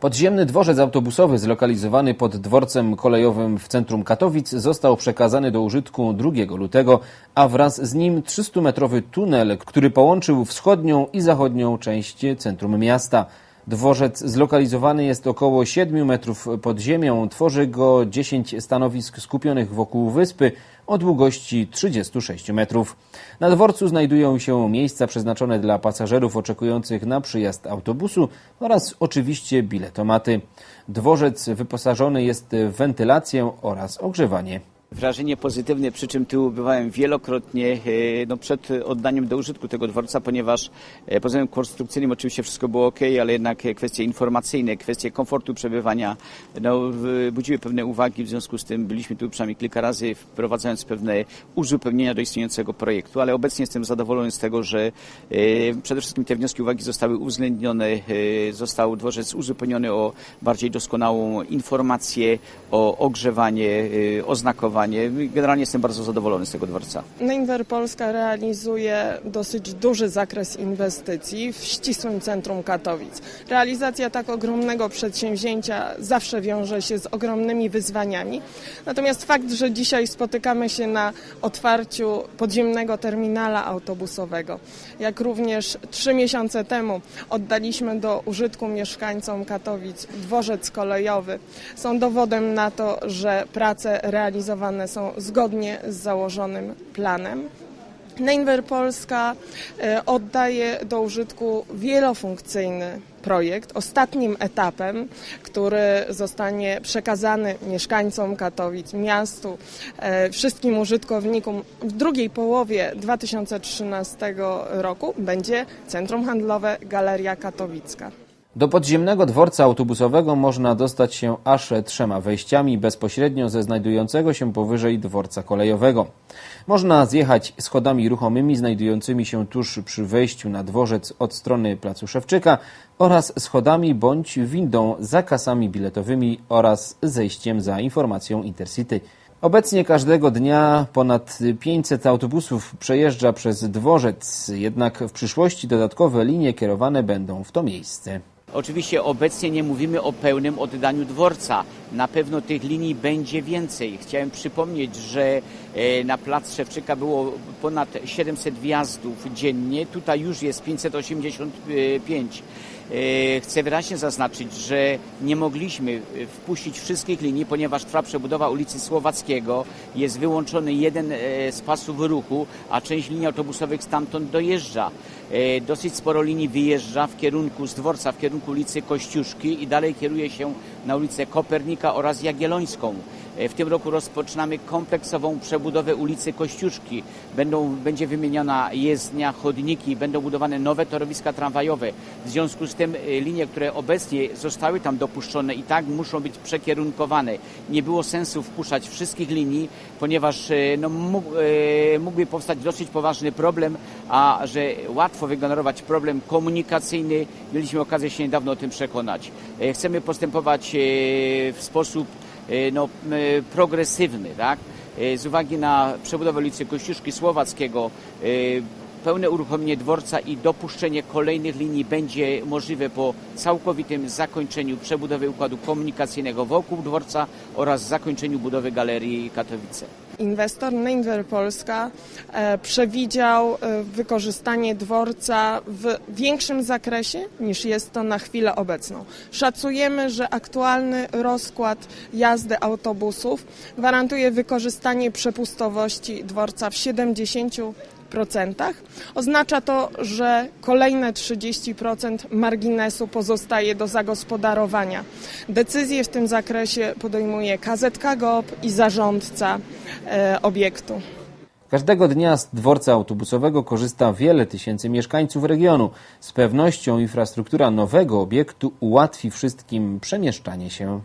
Podziemny dworzec autobusowy zlokalizowany pod dworcem kolejowym w centrum Katowic został przekazany do użytku 2 lutego, a wraz z nim 300-metrowy tunel, który połączył wschodnią i zachodnią część centrum miasta. Dworzec zlokalizowany jest około 7 metrów pod ziemią. Tworzy go 10 stanowisk skupionych wokół wyspy o długości 36 metrów. Na dworcu znajdują się miejsca przeznaczone dla pasażerów oczekujących na przyjazd autobusu oraz oczywiście biletomaty. Dworzec wyposażony jest w wentylację oraz ogrzewanie. Wrażenie pozytywne, przy czym tu bywałem wielokrotnie e, no, przed oddaniem do użytku tego dworca, ponieważ e, pod względem konstrukcyjnym oczywiście wszystko było ok, ale jednak kwestie informacyjne, kwestie komfortu przebywania no, budziły pewne uwagi, w związku z tym byliśmy tu przynajmniej kilka razy wprowadzając pewne uzupełnienia do istniejącego projektu, ale obecnie jestem zadowolony z tego, że e, przede wszystkim te wnioski, uwagi zostały uwzględnione, został dworzec uzupełniony o bardziej doskonałą informację, o ogrzewanie, e, Generalnie jestem bardzo zadowolony z tego dworca. Neinwer Polska realizuje dosyć duży zakres inwestycji w ścisłym centrum Katowic. Realizacja tak ogromnego przedsięwzięcia zawsze wiąże się z ogromnymi wyzwaniami. Natomiast fakt, że dzisiaj spotykamy się na otwarciu podziemnego terminala autobusowego, jak również trzy miesiące temu oddaliśmy do użytku mieszkańcom Katowic dworzec kolejowy, są dowodem na to, że prace realizowane są zgodnie z założonym planem. Neinwer Polska e, oddaje do użytku wielofunkcyjny projekt. Ostatnim etapem, który zostanie przekazany mieszkańcom Katowic, miastu, e, wszystkim użytkownikom w drugiej połowie 2013 roku będzie Centrum Handlowe Galeria Katowicka. Do podziemnego dworca autobusowego można dostać się aż trzema wejściami bezpośrednio ze znajdującego się powyżej dworca kolejowego. Można zjechać schodami ruchomymi znajdującymi się tuż przy wejściu na dworzec od strony Placu Szewczyka oraz schodami bądź windą za kasami biletowymi oraz zejściem za informacją Intercity. Obecnie każdego dnia ponad 500 autobusów przejeżdża przez dworzec, jednak w przyszłości dodatkowe linie kierowane będą w to miejsce. Oczywiście obecnie nie mówimy o pełnym oddaniu dworca. Na pewno tych linii będzie więcej. Chciałem przypomnieć, że e, na plac Szewczyka było ponad 700 wjazdów dziennie. Tutaj już jest 585. E, Chcę wyraźnie zaznaczyć, że nie mogliśmy e, wpuścić wszystkich linii, ponieważ trwa przebudowa ulicy Słowackiego. Jest wyłączony jeden z pasów ruchu, a część linii autobusowych stamtąd dojeżdża. Dosyć sporo linii wyjeżdża w kierunku z dworca, w kierunku ulicy Kościuszki i dalej kieruje się na ulicę Kopernika oraz Jagiellońską. E, W tym roku rozpoczynamy kompleksową przebudowę ulicy Kościuszki. Będą, będzie wymieniona jezdnia, chodniki, będą budowane nowe torowiska tramwajowe. W związku z tym e, linie, które obecnie zostały tam dopuszczone i tak muszą być przekierunkowane. Nie było sensu wpuszczać wszystkich linii, ponieważ e, no, mógł, mógłby powstać dosyć poważny problem, a że łatwo wygenerować problem komunikacyjny, mieliśmy okazję się niedawno o tym przekonać. Chcemy postępować w sposób no, m, progresywny, tak? E, Z uwagi na przebudowę ulicy Kościuszki Słowackiego, e, pełne uruchomienie dworca i dopuszczenie kolejnych linii będzie możliwe po całkowitym zakończeniu przebudowy układu komunikacyjnego wokół dworca oraz zakończeniu budowy galerii Katowice. Inwestor Neinwer Polska e, przewidział e, wykorzystanie dworca w większym zakresie niż jest to na chwilę obecną. Szacujemy, że aktualny rozkład jazdy autobusów gwarantuje wykorzystanie przepustowości dworca w 70%. Oznacza to, że kolejne 30% marginesu pozostaje do zagospodarowania. Decyzje w tym zakresie podejmuje KZK GOP i zarządca e, obiektu. Każdego dnia z dworca autobusowego korzysta wiele tysięcy mieszkańców regionu. Z pewnością infrastruktura nowego obiektu ułatwi wszystkim przemieszczanie się.